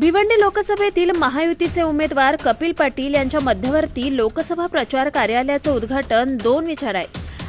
भिवंडी लोकसभेतील महायुतीचे उमेदवार कपिल पाटील यांच्या मध्यवर्ती लोकसभा प्रचार कार्यालयाचं उद्घाटन दोन विचार आहे.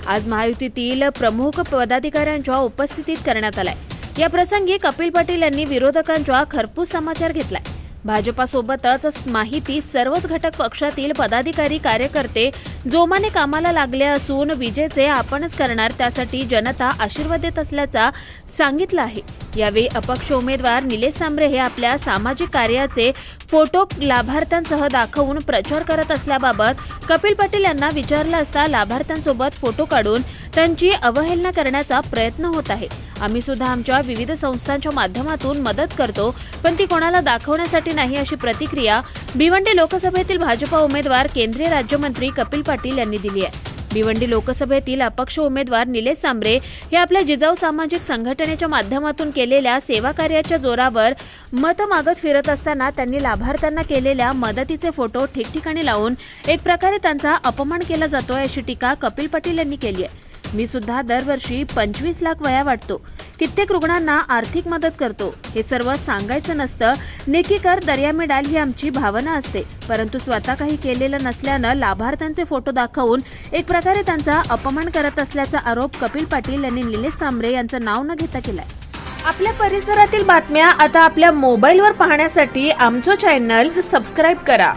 आज महायुतीतील प्रमुख पदाधिकाऱ्यांच्या उपस्थितीत करण्यात आलाय. या प्रसंगी कपिल पाटील यांनी विरोधकांच्या खरपूस समाचार घेतलाय. भाजपासोबतच माहिती सर्वच घटक पक्षातील पदाधिकारी कार्यकर्ते जोमाने कामाला लागले असून विजेचे आपणच करणार त्यासाठी जनता आशीर्वाद देत असल्याचा सांगितलं आहे. यावेळी अपक्ष उमेदवार निलेश सांबरे हे आपल्या सामाजिक कार्याचे फोटो लाभार्थ्यांसह दाखवून प्रचार करत असल्याबाबत कपिल पाटील यांना विचारलं असता लाभार्थ्यांसोबत फोटो काढून त्यांची अवहेलना करण्याचा प्रयत्न होत आहे. आम्ही सुद्धा आमच्या विविध संस्थांच्या माध्यमातून मदत करतो पण ती कोणाला दाखवण्यासाठी नाही अशी प्रतिक्रिया भिवंडी लोकसभेतील भाजपा उमेदवार केंद्रीय राज्यमंत्री कपिल पाटील यांनी दिली आहे. भिवंडी लोकसभेतील अपक्ष उमेदवार निलेश सांबरे हे आपल्या जिजाऊ सामाजिक संघटनेच्या माध्यमातून केलेल्या सेवा कार्याच्या जोरावर मत मागत फिरत असताना त्यांनी लाभार्थ्यांना केलेल्या मदतीचे फोटो ठिकठिकाणी लावून एक प्रकारे त्यांचा अपमान केला जातोय अशी टीका कपिल पाटील यांनी केली आहे. मी सुद्धा दरवर्षी पंचवीस लाख वया वाटतो. कित्येक रुग्णांना आर्थिक मदत करतो. हे सर्व सांगायचं नसतं नेकी कर दर्या मिळाल ही आमची भावना असते. परंतु स्वतः काही केलेलं नसल्यानं लाभार्थ्यांचे फोटो दाखवून एक प्रकारे त्यांचा अपमान करत असल्याचा आरोप कपिल पाटील यांनी निलेश सांबरे यांचं नाव न घेता केलाय. आपल्या परिसरातील बातम्या आता आपल्या मोबाईलवर पाहण्यासाठी आमचं चॅनल सबस्क्राईब करा.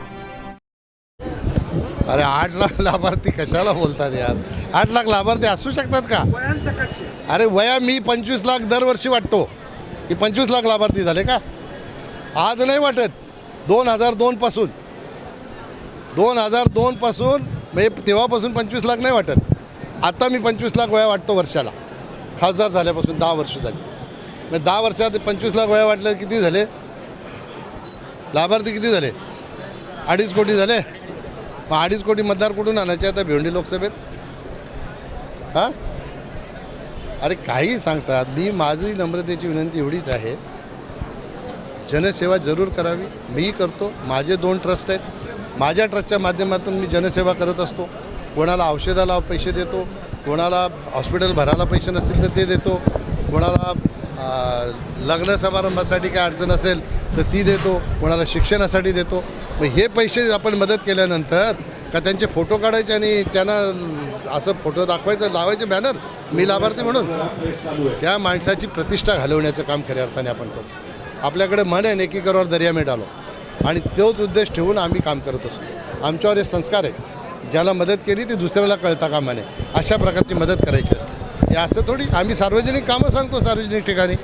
अरे आठ लाख लाभार्थी कशाला बोलतात यार? आठ लाख लाभार्थी असू शकतात का? अरे वया मी पंचवीस लाख दरवर्षी वाटतो. की पंचवीस लाख लाभार्थी झाले का? आज नाही वाटत. दोन हजार दोनपासून दोन हजार दोनपासून म्हणजे तेव्हापासून पंचवीस लाख नाही वाटत. आता मी पंचवीस लाख वया वाटतो वर्षाला. खासदार झाल्यापासून दहा वर्ष झाली. म्हणजे दहा वर्षात पंचवीस लाख वया वाटले किती झाले? लाभार्थी किती झाले? अडीच कोटी झाले? मग अडीच कोटी मतदार कुठून आणायचे आता भिवंडी लोकसभेत? हां? अरे काही सांगतात. मी माझी नम्रतेची विनंती एवढीच आहे. जनसेवा जरूर करावी. मी करतो. माझे दोन ट्रस्ट आहेत. माझ्या ट्रस्टच्या माध्यमातून मी जनसेवा करत असतो. कोणाला औषधाला पैसे देतो कोणाला हॉस्पिटल भरायला पैसे नसतील तर ते देतो कोणाला लग्न समारंभासाठी काय अडचण असेल तर ती देतो कोणाला शिक्षणासाठी देतो. मग हे पैसे आपण मदत केल्यानंतर का त्यांचे फोटो काढायचे आणि त्यांना असं फोटो दाखवायचं लावायचे बॅनर मी लाभार्थी म्हणून. त्या माणसाची प्रतिष्ठा घालवण्याचं काम खऱ्या अर्थाने आपण करतो. आपल्याकडे मन आहे नेकीकरवर दर्या मिळालो. आणि तोच उद्देश ठेवून आम्ही काम करत असतो. आमच्यावर हे संस्कार आहे. ज्याला मदत केली ती दुसऱ्याला कळता कामा नये. अशा प्रकारची मदत करायची असते. हे असं थोडी आम्ही सार्वजनिक कामं सांगतो सार्वजनिक ठिकाणी.